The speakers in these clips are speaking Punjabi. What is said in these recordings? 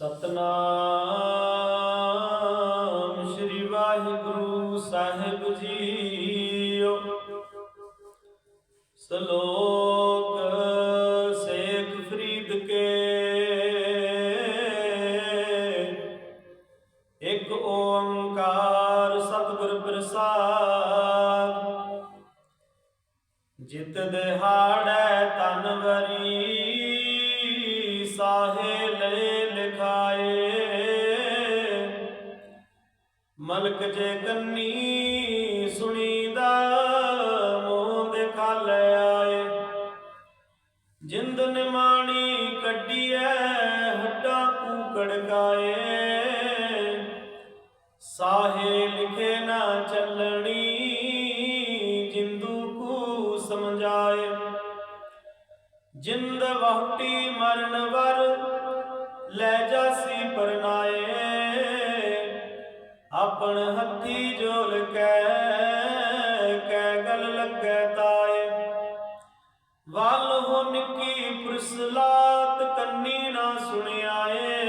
ਸਤਨਾਮ ਸ੍ਰੀ ਵਾਹਿਗੁਰੂ ਸਾਹਿਬ ਜੀਓ। ਸ਼ਲੋਕ ਸੇਖ ਫਰੀਦ ਕੇ। ਇੱਕ ਓੰਕਾਰ ਸਤਿਗੁਰ ਪ੍ਰਸਾਦ। ਜਿਤ ਦਿਹਾੜੈ ਤਨਵਰੀ ਮਲਕ ਜੇ ਕੰਨੀ ਸੁਣੀਦਾ, ਮੋਹ ਦੇ ਦਿਖਾਲੇ ਆਏ। ਜਿੰਦ ਨਿਮਾਣੀ ਕੱਢੀਐ ਹੱਡਾ ਕੂਕੜ ਗਾਏ। ਸਾਹੇ ਲਿਖੇ ਨਾ ਚੱਲਣੀ, ਜਿੰਦੂ ਕੂ ਸਮਝਾਏ। ਜਿੰਦ ਵਹੁਟੀ ਮਰਨ ਵਰ, ਲੈ ਜਾ ਆਪਣ ਹੱਥੀ ਜੋਲ ਕੈ ਕੈ ਗਲ ਲੱਗੈ ਤਾਏ। ਵੱਲ ਹੋ ਨਿੱਕੀ ਪੁਰਸਲਾਤ ਕੰਨੀ ਨਾ ਸੁਣਿਆਏ।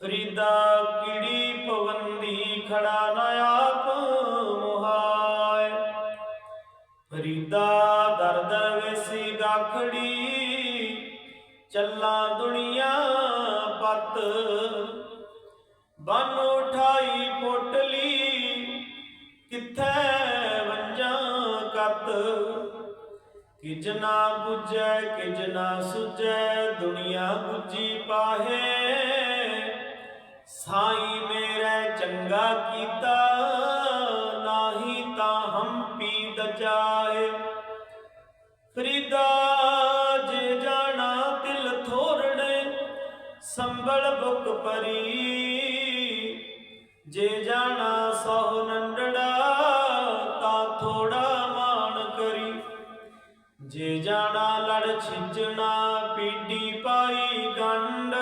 ਫਰੀਦਾ ਕਿੜੀ ਪਵੰਦੀ ਖੜਾ ਨਾ ਆਪ ਮੁਹਾਏ। ਫਰੀਦਾ ਦਰ ਦਰ ਵੇਸੀ ਗਾਖੜੀ, ਚੱਲਾਂ ਦੁਨੀਆ ਪਤ ਬਨ ਉਠਾਈ ਪੋਟਲੀ ਕਿੱਥੈ ਵੰਜਾਂ ਕਤ? ਕਿਜ ਨਾ 부ਜੈ ਕਿਜ ਨਾ ਸੁਜੈ ਦੁਨੀਆ 부ਜੀ ਪਾਹੇ। ਸਾਈ ਮੇਰੇ ਚੰਗਾ ਕੀਤਾ, ਨਾਹੀ ਤਾਂ ਹਮ ਪੀ ਦਜਾਏ ਫਰੀਦਾ ਜੇ ਜਾਣਾ ਤਿਲ ਥੋਰੜੇ ਸੰਭਲ ਬੁਕ ਪਰੀ ਜੇ ਜਾਣਾ ਸਹੁ ਨੰਡੜਾ, ਤਾਂ ਥੋੜਾ ਮਾਣ ਕਰੀ। ਜੇ ਜਾਣਾ ਲੜ ਛਿੰਝਣਾ, ਪੀਡੀ ਪਾਈ ਗੰਡ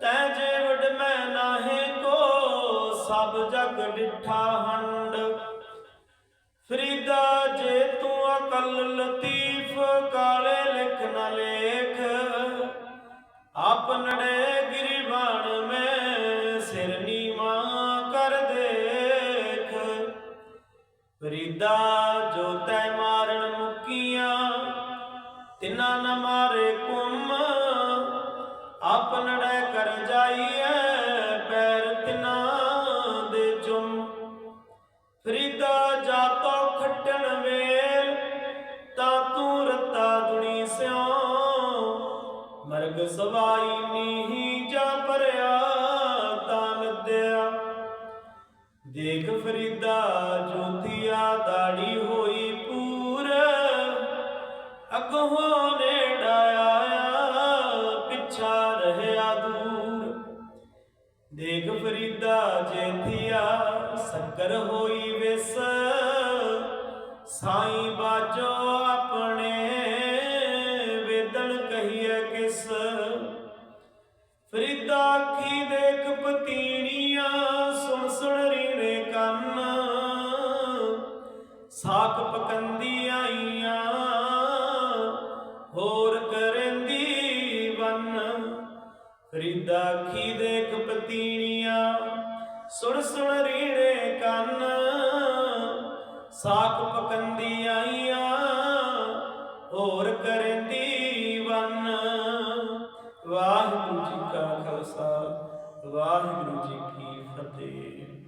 ਤੈ ਜੇ ਵਡ ਮੈਂ ਨਾਹੇ ਕੋ, ਸਭ ਜਗ ਡਿਠਾ ਹੰਡ ਫਰੀਦਾ ਜੇ ਤੂੰ ਅਕਲ ਲਤੀਫ, ਕਾਲੇ ਲਿਖ ਨ ਲੇਖ ਆਪਨੜੇ ਗਿਰਵਾਨ ਤਿਨਾ ਨ ਮਾਰੇ ਕੁੰਮ ਆਪਨੜੇ ਕਰ ਜਾਈਐ ਪੈਰ ਤਿਨਾ ਦੇ ਚੁੰਮ ਫਰੀਦਾ ਜਾਤੋ ਖੱਟਣ ਵੇਲ, ਤਾਂ ਤੂੰ ਰਤਾ ਦੁਨੀ ਸਿਓ ਮਰਗ ਸਵਾਈ ਨੀਹੀ ਜਾ ਪਰਿਆ ਤਾਂ ਲੱਦਿਆ। ਦੇਖ ਫਰੀਦਾ ਜੋਤੀ ਅਗੋਂ ਨੇੜਾ ਆਇਆ ਪਿਛਾ ਰਹਿਆ ਦੂਰ। ਦੇਖ ਫਰੀਦਾ ਜੇਥੀਆ ਸੱਕਰ ਹੋਈ ਵਿਸ। ਸਾਈਂ ਬਾਜੋ ਆਪਣੇ, ਵੇਦਣ ਕਹੀਏ ਕਿਸ। ਫਰੀਦਾ ਅੱਖੀ ਦੇਖ ਪਤੀ ਕਰੰਦੀ ਵੰਨ ਫਰੀਦਾ ਅੱਖੀ ਦੇਖ ਪਤੀਣੀਆਂ, ਸੁਣ ਸੁਣ ਰੀੜੇ ਕੰਨ। ਸਾਖ ਪਕੰਦੀ ਆਈਆਂ, ਹੋਰ ਕਰੰਦੀ ਵੰਨ ਵਾਹਿਗੁਰੂ ਜੀ ਕਾ ਖਾਲਸਾ, ਵਾਹਿਗੁਰੂ ਜੀ ਕੀ ਫਤਿਹ।